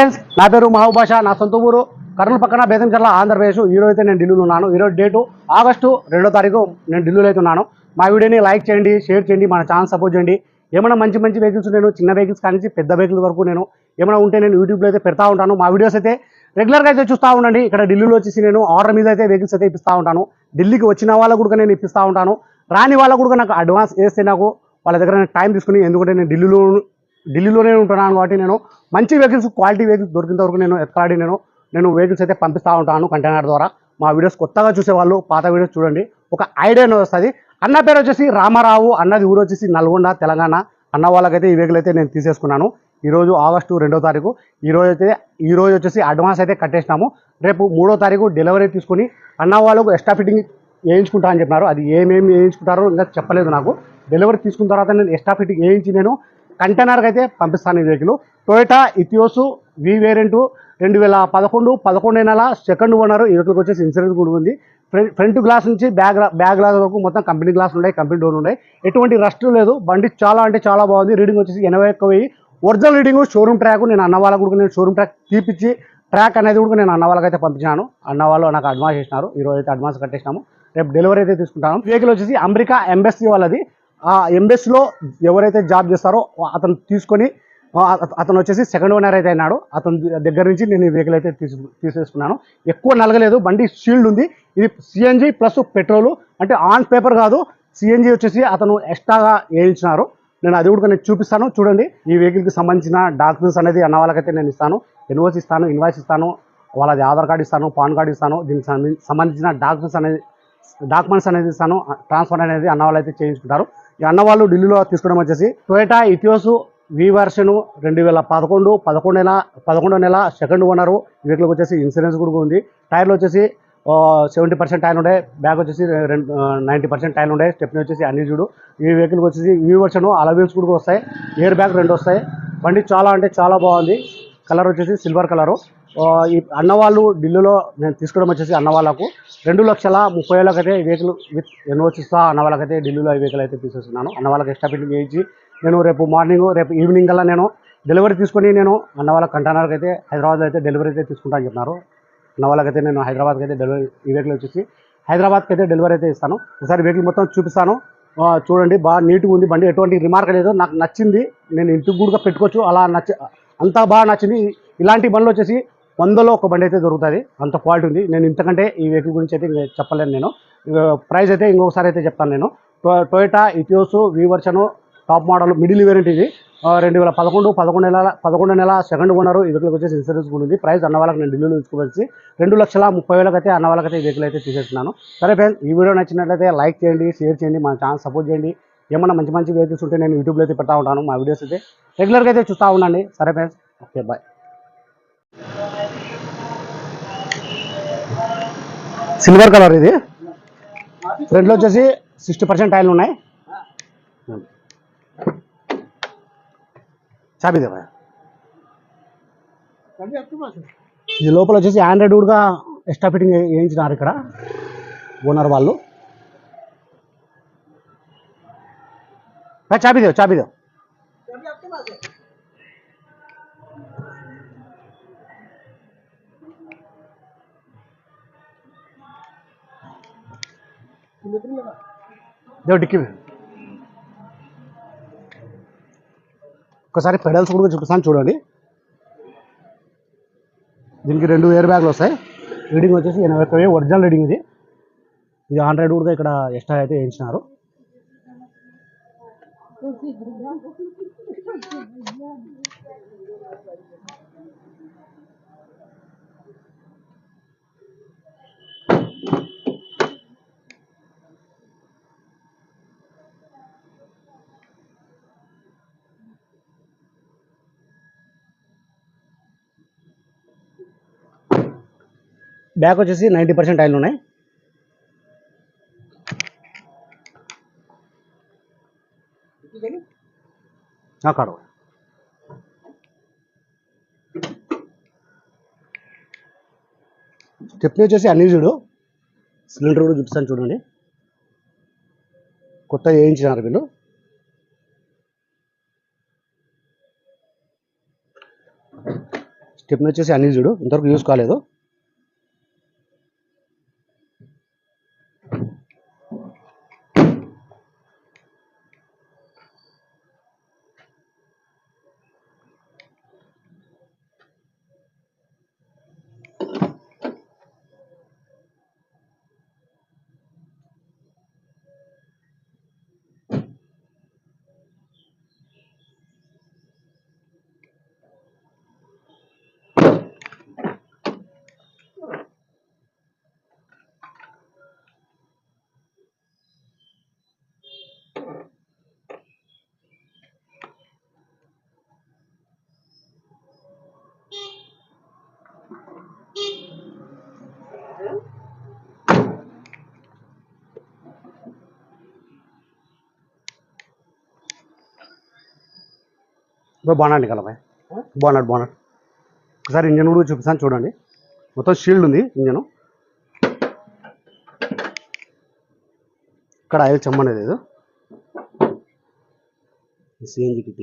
Friends నా పేరు మహాభాష నా సొంత ఊరు కర్నూలు పక్కన బేతంచర్ల ఆంధ్రప్రదేశ్. ఈరోజు అయితే నేను ఢిల్లీలో ఉన్నాను. ఈరోజు డేటు ఆగస్టు రెండో తారీఖు నేను ఢిల్లీలో అయితే ఉన్నాను. మా వీడియోని లైక్ చేయండి షేర్ చేయండి మన ఛానల్ సపోర్ట్ చేయండి. ఏమైనా మంచి మంచి వెహికల్స్ నేను చిన్న వెహికల్స్ కానీ పెద్ద వెహికల్స్ వరకు నేను ఏమైనా ఉంటే నేను యూట్యూబ్లో అయితే పెడతా ఉంటాను. మా వీడియోస్ అయితే రెగ్యులర్గా అయితే చూస్తూ ఉండండి. ఇక్కడ ఢిల్లీలో వచ్చేసి నేను ఆర్డర్ మీద అయితే వెహికల్స్ అయితే ఇప్పిస్తూ ఉంటాను. ఢిల్లీకి వచ్చిన వాళ్ళకు కూడా నేను ఇప్పిస్తూ ఉంటాను. రాని వాళ్ళకు కూడా నాకు అడ్వాన్స్ వేస్తే నాకు వాళ్ళ దగ్గర నేను టైం తీసుకుని ఎందుకంటే నేను ఢిల్లీలో ఢిల్లీలోనే ఉంటున్నాను కాబట్టి నేను మంచి వెహికల్స్ క్వాలిటీ వెహికల్స్ దొరికినంత వరకు నేను ఎత్తాడి నేను నేను వెహికల్స్ అయితే పంపిస్తూ ఉంటాను కంటైనర్ ద్వారా. మా వీడియోస్ కొత్తగా చూసేవాళ్ళు పాత వీడియోస్ చూడండి. ఒక ఐడియా అనేది వస్తుంది. అన్న పేరు వచ్చేసి రామారావు అన్నది ఊరు వచ్చేసి నల్గొండ తెలంగాణ. అన్న వాళ్ళకైతే ఈ వెహికల్ అయితే నేను తీసేసుకున్నాను. ఈరోజు ఆగస్టు రెండో తారీఖు. ఈ అయితే ఈరోజు వచ్చేసి అడ్వాన్స్ అయితే కట్టేసినాము. రేపు మూడో తారీఖు డెలివరీ తీసుకొని అన్న వాళ్ళకు ఎక్స్ట్రా ఫిట్టింగ్ వేయించుకుంటా అని చెప్పినారు. అది ఏమేమి వేయించుకుంటారో ఇంకా చెప్పలేదు నాకు. డెలివరీ తీసుకున్న తర్వాత నేను ఎక్స్ట్రా ఫిట్టింగ్ వేయించి నేను కంటైనర్కి అయితే పంపిస్తాను ఈ vehicle Toyota Etios V variant రెండు వేల పదకొండు పదకొండు నెల సెకండ్ ఓనర్ ఈ వెహికల్కి వచ్చేసి ఇన్సూరెన్స్ కూడా ఉంది. ఫ్రంట్ ఫ్రంట్ గ్లాస్ నుంచి బ్యాగ్ బ్యాగ్ గ్లాస్ వరకు మొత్తం కంపెనీ గ్లాస్ ఉన్నాయి కంపెనీ డోర్ ఉన్నాయి. ఎటువంటి రస్ట్ లేదు. బండి చాలా అంటే చాలా బాగుంది. రీడింగ్ వచ్చేసి ఎనభై ఒక్క వెయ్యి. ఒరిజినల్ రీడింగ్ షోరూమ్ ట్రాక్ నేను అన్న వాళ్ళకు కూడా నేను షోరూమ్ ట్రాక్ తీపిచ్చి ట్రాక్ అనేది కూడా నేను అన్న వాళ్ళకి అయితే పంపించాను అన్న వాళ్ళు నాకు అడ్వాన్స్ చేసినారు. ఈరోజు అయితే అడ్వాన్స్ కట్టేసినాము. రేపు డెలివరీ అయితే తీసుకుంటాను. వెహికల్ వచ్చేసి అమెరికా ఎంబెస్సీ వాళ్ళది. ఆ ఎంబెస్లో ఎవరైతే జాబ్ చేస్తారో అతను తీసుకొని అతను వచ్చేసి సెకండ్ ఓనర్ అయితే అయినాడు. అతని దగ్గర నుంచి నేను ఈ వెహికల్ అయితే తీసు తీసేసుకున్నాను. ఎక్కువ నలగలేదు. బండి షీల్డ్ ఉంది. ఇది సిఎన్జి ప్లస్ పెట్రోల్ అంటే ఆన్ పేపర్ కాదు. సిఎన్జి వచ్చేసి అతను ఎక్స్ట్రాగా వేయించినారు. నేను అది కూడా నేను చూపిస్తాను. చూడండి. ఈ వెహికల్కి సంబంధించిన డాక్యుమెంట్స్ అనేది అన్న వాళ్ళకైతే నేను ఇస్తాను. ఎన్ఓసి ఇస్తాను. ఇన్వాయిస్ ఇస్తాను. వాళ్ళది ఆధార్ కార్డు ఇస్తాను. పాన్ కార్డు ఇస్తాను. దీనికి సంబంధించిన డాక్యుమెంట్స్ అనేది డాక్యుమెంట్స్ అనేది ఇస్తాను. ట్రాన్స్ఫర్ అనేది అన్న వాళ్ళు అయితే చేయించుకుంటారు. ఈ అన్న వాళ్ళు ఢిల్లీలో తీసుకోవడం వచ్చేసి టొయటా ఇథియోసు వి వర్షన్ రెండు వేల పదకొండు పదకొండు నెల పదకొండో నెల సెకండ్ ఓనరు వెహికల్కి వచ్చేసి ఇన్సూరెన్స్ కూడా ఉంది. టైర్లు వచ్చేసి సెవెంటీ పర్సెంట్ టైర్లు ఉండే బ్యాగ్ వచ్చేసి రెండు నైంటీ పర్సెంట్ టైర్లు ఉండే స్టెప్ని వచ్చేసి అన్ని చూడు. ఈ వెహికల్కి వచ్చేసి వి వర్షన్ అలవీల్స్ కూడా వస్తాయి. ఎయిర్ బ్యాగ్ రెండు వస్తాయి. బండి చాలా అంటే చాలా బాగుంది. కలర్ వచ్చేసి సిల్వర్ కలరు. ఈ అన్నవాళ్ళు ఢిల్లీలో నేను తీసుకోవడం వచ్చేసి అన్నవాళ్ళకు రెండు లక్షల ముప్పై వేలకైతే వెహికల్ విత్ ఎన్ఓసిస్తా అన్న అన్నవాళ్ళకైతే ఢిల్లీలో ఈ వెహికల్ అయితే తీసేస్తున్నాను. అన్న వాళ్ళకి ఎక్స్ట్రా ఫిట్టింగ్ చేయించి నేను రేపు మార్నింగ్ రేపు ఈవినింగ్ కల్లా నేను డెలివరీ తీసుకొని నేను అన్నవాళ్ళ కంటైనర్కి అయితే హైదరాబాద్ అయితే డెలివరీ అయితే తీసుకుంటా అని చెప్పినారు. అన్న వాళ్ళకైతే నేను హైదరాబాద్కి అయితే డెలివరీ ఈ వెహికల్ వచ్చేసి హైదరాబాద్కి అయితే డెలివరీ అయితే ఇస్తాను. ఒకసారి వెహికల్ మొత్తం చూపిస్తాను. చూడండి బాగా నీట్గా ఉంది. బండి ఎటువంటి రిమార్క్ లేదు. నాకు నచ్చింది. నేను ఇంటికి కూడా పెట్టుకోవచ్చు. అలా నచ్చ అంతా బాగా నచ్చింది. ఇలాంటి బండ్లు వచ్చేసి వందలో ఒక బండి అయితే దొరుకుతుంది. అంత క్వాలిటీ ఉంది. నేను ఇంతకంటే ఈ వెహికల్ గురించి అయితే ఇంకా చెప్పలేను నేను. ప్రైస్ అయితే ఇంకొకసారి అయితే చెప్తాను నేను. Toyota Etios V version top model middle variant ఇది. రెండు వేల పదకొండు పదకొండు నెల పదకొండు నెల సెకండ్ ఉన్నారు ఈ వెహికల్కి వచ్చేసి ఇన్సూరెన్స్ కూడా ఉంది. ప్రైస్ అన్న వాళ్ళకి నేను ఢిల్లీలో తీసుకోవాల్సి రెండు లక్షల ముప్పై వేలకు అయితే అన్న వాళ్ళకైతే ఈ వెహికల్ అయితే తీసేస్తున్నాను. సరే ఫ్రెండ్స్ ఈ వీడియో నచ్చినట్లయితే లైక్ చేయండి షేర్ చేయండి మన ఛానల్ సపోర్ట్ చేయండి. ఏమన్నా మంచి మంచి వెహికల్స్ ఉంటే నేను యూట్యూబ్లో అయితే పెడతా ఉంటాను మా వీడియోస్ అయితే. రెగ్యులర్గా అయితే చూస్తూ ఉండండి. సరే friends okay bye silver colour ఇది. ఫ్రంట్లో వచ్చేసి సిక్స్టీ పర్సెంట్ ఆయిల్ ఉన్నాయి. చాపిదే దేవా ఇది లోపల వచ్చేసి ఆండ్రాయిడ్ కూడా ఎక్స్ట్రా ఫిట్టింగ్ వేయించినారు ఇక్కడ ఓనర్ వాళ్ళు. ఏ, చాపి దేవు చాపి दो దేవు డిక్కి ఒకసారి పెడల్స్ కూడా చూపిస్తాను చూడండి. దీనికి రెండు ఎయిర్ బ్యాగ్లు వస్తాయి. రీడింగ్ వచ్చేసి ఎనభై ఒక్క ఒరిజినల్ రీడింగ్ ఇది. ఇది హండ్రెడ్ కూడా ఇక్కడ ఎక్స్ట్రా అయితే వేయించినారు. బ్యాక్ వచ్చేసి నైంటీ పర్సెంట్ టైర్లు ఉన్నాయి అక్కడ స్టెప్ని వచ్చేసి అన్ని చూడు. సిలిండర్ కూడా చూపిస్తాను చూడండి. కొత్త వేయించినారు వీళ్ళు. స్టెప్ని వచ్చేసి అన్ని చూడు. ఇంతవరకు యూస్ కాలేదు. ఇప్పుడు బాగున్నాడు కలపాయ బాగున్నాడు బాగున్నాడు ఒకసారి ఇంజన్ కూడా చూపిస్తాను చూడండి. మొత్తం షీల్డ్ ఉంది ఇంజను. ఇక్కడ ఆయిల్ చెమ్మనే లేదు. CNG kit